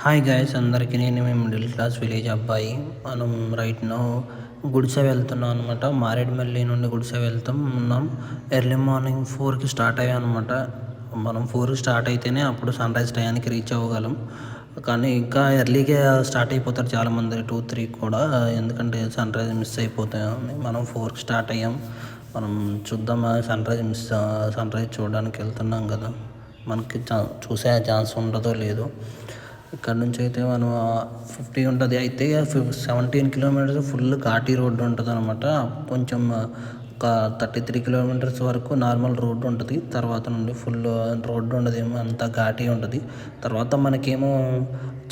Hi guys అందరికీ నేను మేము మిడిల్ క్లాస్ విలేజ్ అబ్బాయి. మనం రైట్ నో గుడిసె వెళ్తున్నాం అనమాట మారేడుమల్లి నుండి గుడిసె వెళ్తాం ఉన్నాం. ఎర్లీ మార్నింగ్ ఫోర్కి స్టార్ట్ అయ్యాం అనమాట మనం ఫోర్కి స్టార్ట్ అయితేనే అప్పుడు సన్ రైజ్ టయానికి రీచ్ అవ్వగలం. కానీ ఇంకా ఎర్లీగా స్టార్ట్ అయిపోతారు చాలామంది టూ త్రీ కూడా. ఎందుకంటే సన్ రైజ్ మిస్ అయిపోతాయని మనం ఫోర్కి స్టార్ట్ అయ్యాం. మనం చూద్దాం sunrise miss sunrise చూడడానికి వెళ్తున్నాం కదా. మనకి చా చూసే ఛాన్స్ ఉండదో లేదో. ఇక్కడ నుంచి అయితే మనం ఫిఫ్టీ ఉంటుంది. అయితే సెవెంటీన్ కిలోమీటర్స్ ఫుల్ ఘాటీ రోడ్డు ఉంటుంది అనమాట కొంచెం ఒక థర్టీ త్రీ కిలోమీటర్స్ వరకు నార్మల్ రోడ్డు ఉంటుంది. తర్వాత నుండి ఫుల్ రోడ్డు ఉండదు ఏమో అంతా ఘాటీ ఉంటుంది. తర్వాత మనకేమో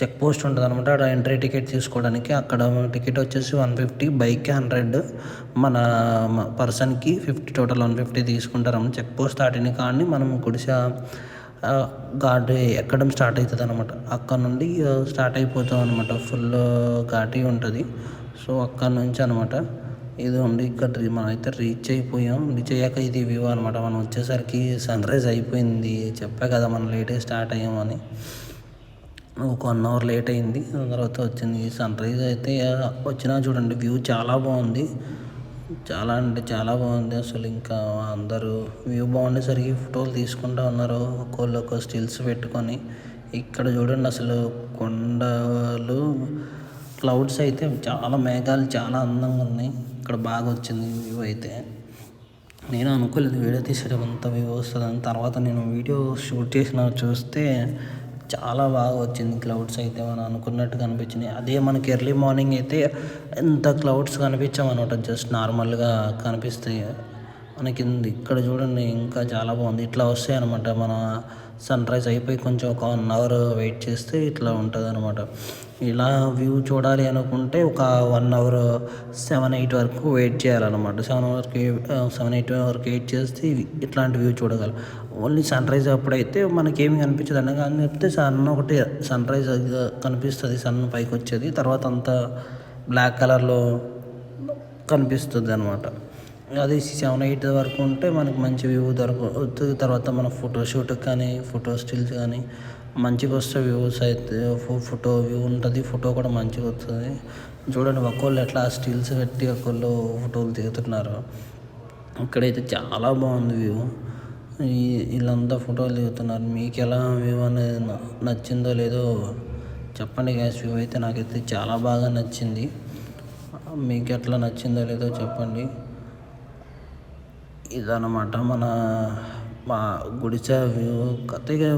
చెక్ పోస్ట్ ఉంటుంది అనమాట అక్కడ ఎంట్రీ టికెట్ తీసుకోవడానికి. అక్కడ టికెట్ వచ్చేసి వన్ ఫిఫ్టీ బైక్కి హండ్రెడ్ మన పర్సన్కి ఫిఫ్టీ టోటల్ వన్ ఫిఫ్టీ తీసుకుంటారు చెక్ పోస్ట్ దాటిన కానీ మనం గుడిసా ఘాట్ ఎక్కడం స్టార్ట్ అవుతుంది అనమాట అక్కడ నుండి స్టార్ట్ అయిపోతాం అనమాట ఫుల్ ఘాటి ఉంటుంది. సో అక్కడ నుంచి అనమాట ఇది ఉండి ఇక్కడ మనం అయితే రీచ్ అయిపోయాం. రీచ్ అయ్యాక ఇది వ్యూ అనమాట మనం వచ్చేసరికి సన్ రైజ్ అయిపోయింది. చెప్పా కదా మనం లేటే స్టార్ట్ అయ్యామని ఒక వన్ అవర్ లేట్ అయింది. తర్వాత వచ్చింది. సన్ రైజ్ అయితే వచ్చినా చూడండి వ్యూ చాలా బాగుంది. చాలా అంటే చాలా బాగుంది అసలు ఇంకా అందరూ వ్యూ బాగుండేసరికి ఫోటోలు తీసుకుంటూ ఉన్నారు ఒక్కొక్కరు ఒక్కో స్టిల్స్ పెట్టుకొని. ఇక్కడ చూడండి అసలు కొండలు క్లౌడ్స్ అయితే చాలా మేఘాలు చాలా అందంగా ఉన్నాయి. ఇక్కడ బాగా వచ్చింది వ్యూ అయితే. నేను అనుకోలేదు వీడియో తీసేటప్పుడు అంత వ్యూ వస్తుందని. తర్వాత నేను వీడియో షూట్ చేసిన చూస్తే చాలా బాగా వచ్చింది క్లౌడ్స్ అయితే మనం అనుకున్నట్టు కనిపించినాయి. అదే మనకి ఎర్లీ మార్నింగ్ అయితే ఎంత క్లౌడ్స్ కనిపించామన్నమాట జస్ట్ నార్మల్గా కనిపిస్తాయి. మనకి ఇక్కడ చూడండి ఇంకా చాలా బాగుంది. ఇట్లా వస్తాయి అనమాట మన సన్ రైజ్ అయిపోయి కొంచెం ఒక వన్ అవర్ వెయిట్ చేస్తే ఇట్లా ఉంటుంది అనమాట ఇలా వ్యూ చూడాలి అనుకుంటే ఒక వన్ అవర్ సెవెన్ ఎయిట్ వరకు వెయిట్ చేయాలన్నమాట. సెవెన్ వరకు సెవెన్ ఎయిట్ వరకు వెయిట్ చేస్తే ఇట్లాంటి వ్యూ చూడగలం. ఓన్లీ సన్ రైజ్ అప్పుడైతే మనకేమి కనిపించదు అనగా అని చెప్తే సన్ ఒకటి సన్ రైజ్ కనిపిస్తుంది సన్ పైకి వచ్చేది తర్వాత అంతా బ్లాక్ కలర్లో కనిపిస్తుంది అనమాట అది సెవెన్ ఎయిట్ వరకు ఉంటే మనకి మంచి వ్యూ దొరుకుతుంది తర్వాత మన ఫోటోషూట్కి కానీ ఫోటో స్టిల్స్ కానీ మంచిగా వస్తే వ్యూస్ అయితే ఫోటో వ్యూ ఉంటుంది ఫోటో కూడా మంచిగా వస్తుంది. చూడండి ఒక్కోళ్ళు ఎట్లా స్టిల్స్ పెట్టి ఒకళ్ళు ఫోటోలు దిగుతున్నారు. ఇక్కడైతే చాలా బాగుంది వ్యూ. వీళ్ళంతా ఫోటోలు దిగుతున్నారు. మీకు ఎలా వ్యూ అనేది నచ్చిందో లేదో చెప్పండి గ్యాస్ వ్యూ అయితే నాకైతే చాలా బాగా నచ్చింది. మీకు ఎట్లా నచ్చిందో లేదో చెప్పండి. ఇదన్నమాట మన మా గుడిసె వ్యూ కొత్తగా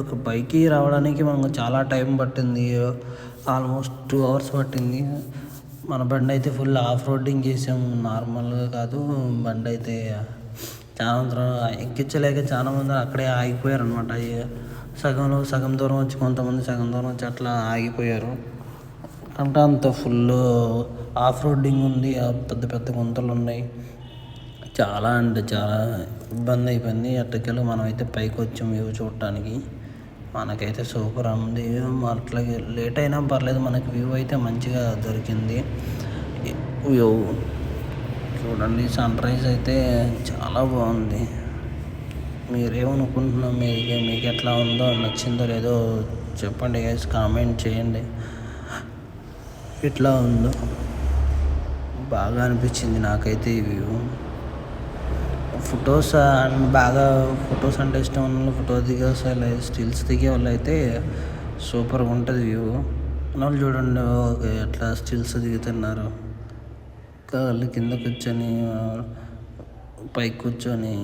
ఒక పైకి రావడానికి మనకు చాలా టైం పట్టింది. ఆల్మోస్ట్ టూ అవర్స్ పట్టింది. మన బండి అయితే ఫుల్ ఆఫ్ రోడింగ్ చేసాం. నార్మల్గా కాదు బండి అయితే చాలా ఎక్కించలేక చాలా మంది అక్కడే ఆగిపోయారు అనమాట సగంలో సగం దూరం వచ్చి కొంతమంది సగం దూరం వచ్చి అట్లా ఆగిపోయారు. అంటే అంత ఫుల్ ఆఫ్ రోడింగ్ ఉంది పెద్ద పెద్ద గుంతలు ఉన్నాయి చాలా అంటే చాలా ఇబ్బంది అయిపోయింది. ఎట్టకెళ్ళి మనమైతే పైకి వచ్చాం వ్యూ చూడటానికి. మనకైతే సూపర్ ఉంది. అట్లాగే లేట్ అయినా పర్లేదు మనకి వ్యూ అయితే మంచిగా దొరికింది. వ్యూ చూడండి సన్ రైజ్ అయితే చాలా బాగుంది. మీరేమనుకుంటున్నాం మీకు మీకు ఎట్లా ఉందో నచ్చిందో లేదో చెప్పండి గైస్ కామెంట్ చేయండి. ఎట్లా ఉందో? బాగా అనిపించింది నాకైతే ఈ వ్యూ. ఫొటోస్ బాగా ఫొటోస్ అంటే ఇష్టం ఉన్న వాళ్ళు ఫోటో దిగే స్టిల్స్ దిగే వాళ్ళు అయితే సూపర్గా ఉంటుంది వ్యూ. వాళ్ళు చూడండి ఎట్లా స్టిల్స్ దిగుతున్నారు. వాళ్ళు కింద కూర్చొని పైకి కూర్చొని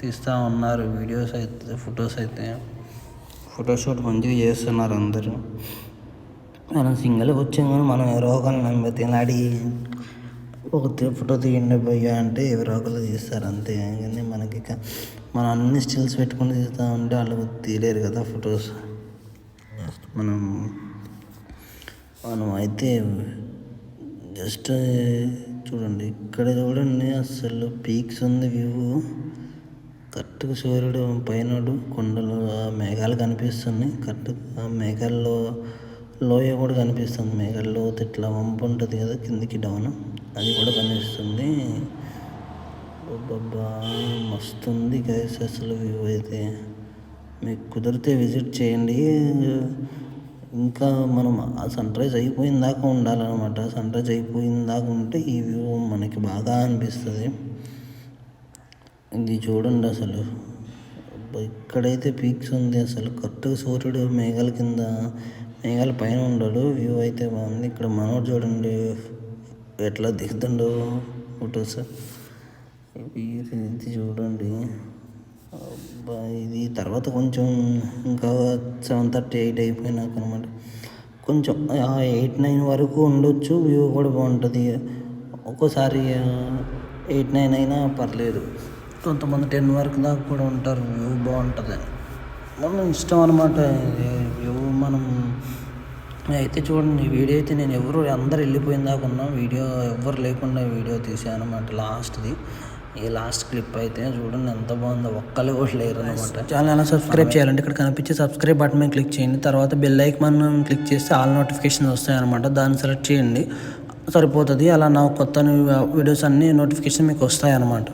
తీస్తూ ఉన్నారు వీడియోస్ అయితే ఫొటోస్ అయితే. ఫోటోషూట్ మంచిగా చేస్తున్నారు అందరూ. మనం సింగిల్గా వచ్చాం కానీ మనం ఎవరో ఒకరిని నమ్మితే అడిగి ఒక ఫోటో తీయండి భయ్యా అంటే ఎవరో ఒకరు తీస్తారు అంతే. కానీ మనకి మనం అన్ని స్టిల్స్ పెట్టుకుని తీస్తా ఉంటే వాళ్ళు తీయలేరు కదా ఫొటోస్. మనం మనం అయితే జస్ట్ చూడండి ఇక్కడ చూడండి అసలు పీక్స్ ఉంది వ్యూ. కరెక్ట్గా సూర్యుడు పైన కొండలు మేఘాలు కనిపిస్తున్నాయి. కరెక్ట్గా మేఘాల్లో లోయ కూడా కనిపిస్తుంది. మేఘాల్లో ఇట్లా వంపు ఉంటుంది కదా కిందికి డౌన్. అది కూడా కనిపిస్తుంది బాబా మస్తు ఉంది గైస్ అసలు వ్యూ అయితే. మీకు కుదిరితే విజిట్ చేయండి. ఇంకా మనం ఆ సన్ రైజ్ అయిపోయిన దాకా ఉండాలన్నమాట. సన్ రైజ్ అయిపోయిన దాకా ఉంటే ఈ వ్యూ మనకి బాగా అనిపిస్తుంది. ఇది చూడండి అసలు. ఇక్కడైతే పీక్స్ ఉంది అసలు. కరెక్ట్గా సూర్యుడు మేఘాల కింద మేఘాల పైన ఉండడు. వ్యూ అయితే బాగుంది. ఇక్కడ మనోడు చూడండి. ఎట్లా దిగుతుండో ఫొటోస్? ఇది చూడండి. అబ్బా, ఇది తర్వాత కొంచెం ఇంకా సెవెన్ థర్టీ ఎయిట్ అయిపోయినాక అనమాట కొంచెం ఎయిట్ నైన్ వరకు ఉండొచ్చు వ్యూ కూడా బాగుంటుంది. ఒక్కోసారి ఎయిట్ నైన్ అయినా పర్లేదు. కొంతమంది టెన్ వరకు దాకా కూడా ఉంటారు వ్యూ బాగుంటుంది మనం ఇష్టం అనమాట వ్యూ మనం అయితే చూడండి వీడియో అయితే నేను ఎవరు అందరు వెళ్ళిపోయిన దాకా ఉన్నాం. వీడియో ఎవరు లేకుండా వీడియో తీసాను అనమాట లాస్ట్ది. ఈ లాస్ట్ క్లిప్ అయితే చూడండి ఎంత బాగుందో. ఒక్కళ్ళు కూడా లేరు అనమాట ఛానల్ ఎలా సబ్స్క్రైబ్ చేయాలంటే ఇక్కడ కనిపించే సబ్స్క్రైబ్ బటన్ మీద క్లిక్ చేయండి. తర్వాత బెల్ మనం క్లిక్ చేస్తే ఆల్ నోటిఫికేషన్స్ వస్తాయి అనమాట దాన్ని సెలెక్ట్ చేయండి. సరిపోతుంది. అలా నా కొత్త వీడియోస్ అన్ని నోటిఫికేషన్ మీకు వస్తాయన్నమాట.